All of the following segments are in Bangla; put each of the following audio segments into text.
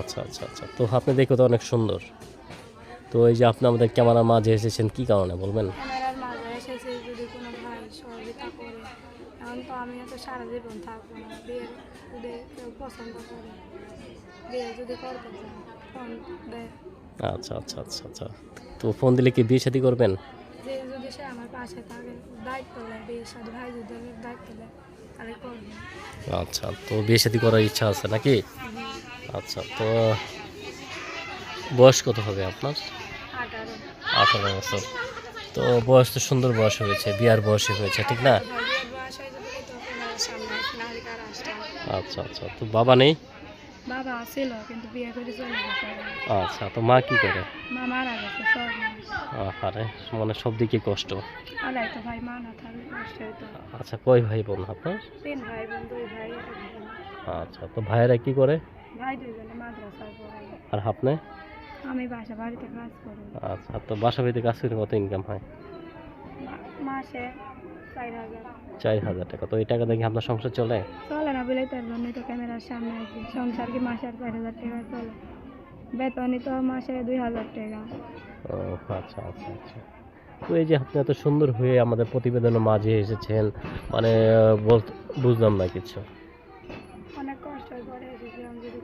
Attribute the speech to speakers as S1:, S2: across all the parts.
S1: আচ্ছা আচ্ছা আচ্ছা। তো আপনি দেখো তো অনেক সুন্দর। তো এই যে আপনি আমাদের ক্যামেরার মাঝে এসেছেন কি কারণে বলবেন?
S2: ক্যামেরার মাঝে এসেছে যদি কোনো ভাই সহযোগিতা করে এখন তো আমি তো সারা জীবন থাকব না। বিয়ে যদি কেউ পছন্দ করে বিয়ে যদি করতে চায় ফোন দেয়
S1: আচ্ছা আচ্ছা আচ্ছা আচ্ছা। তো ফোন দিলে কি বিয়ে শাদী করবেন?
S2: যে যদি সে আমার পাশে থাকে দায়িত্ব নেয় বিয়ের সাথে ভাই যদি আমি দায়িত্ব নেয় তাহলে করবে।
S1: আচ্ছা তো বিয়ে শাদী করার ইচ্ছা আছে নাকি? আচ্ছা তো বয়স কত হবে আপনার?
S2: আঠারো।
S1: বছর। তো বয়স তো সুন্দর বয়স হয়েছে বিয়ার বয়সে হয়েছে ঠিক না? আচ্ছা আচ্ছা তো বাবা নেই?
S2: বাবা ছিল কিন্তু বিয়ে করে চলে গেছে।
S1: আচ্ছা তো মা কি করে?
S2: মা মারা গেছে সব
S1: আরে মানে সব দিকে কষ্ট।
S2: আলাই তো ভাই মা না থাকলে কষ্ট হতো
S1: আচ্ছা কয় ভাই বোন আপনার?
S2: তিন ভাই বোন দুই ভাই
S1: আচ্ছা তো ভাইয়েরা কি করে?
S2: ভাই দুইজনে মাদ্রাসায় পড়ে
S1: আর আপনি?
S2: আমি বাসা বাড়িতে কাজ করি।
S1: আচ্ছা তো বাসা বাড়িতে কাজ করে কত ইনকাম হয়?
S2: মাসে চার হাজার।
S1: টাকা। তো এই টাকা দেখে আপনার সংসার চলে?
S2: চলে না বলে তার জন্যই তো ক্যামেরার সামনে আছি। সংসার কি মাসে চার হাজার টাকা চলে? বেতনই তো মাসে দুই হাজার টাকা।
S1: ও আচ্ছা আচ্ছা আচ্ছা। তো এই যে আপনি এত সুন্দর হয়ে আমাদের প্রতিবেদনের মাঝে এসেছেন মানে বুঝলাম না কিছু
S2: অনেক কষ্ট করে এসেছি আমি যদি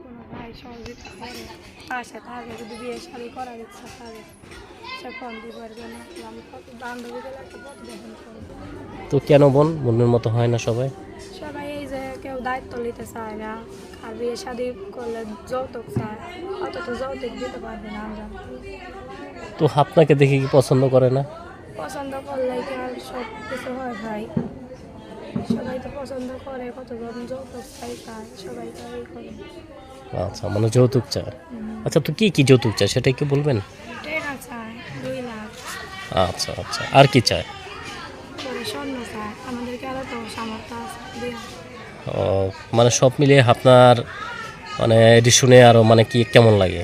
S2: করে পাশে থাকে যদি বিয়ে শাড়ি করার ইচ্ছা থাকে সে ফোন আমি একটা
S1: তো কেন বোন? মনের মতো হয় না সবাই?
S2: সবাই এই যে কেউ দায়িত্ব নিতে চায় না আর বিয়ে শাদি করলে যৌতুক চায় অত তো যৌতুক দিতে পারবে না আমরা।
S1: তো আপনাকে দেখে কি পছন্দ করে না?
S2: পছন্দ করলে কি আর সব কিছু হয় ভাই? সবাই তো পছন্দ করে কতজন যৌতুক চাই চায় সবাই তো করে।
S1: আচ্ছা মানে যৌতুক চায়। আচ্ছা তো কি কি যৌতুক চায় সেটা কি বলবেন?
S2: টাকা চায় দুই লাখ।
S1: আচ্ছা আচ্ছা আর কি চায়?
S2: করে স্বর্ণ চায় আমাদেরকে আরও তো সামর্থ্য আছে দেওয়ার।
S1: ও, মানে সব মিলিয়ে আপনার মানে এটি শুনে আরও মানে কি কেমন লাগে?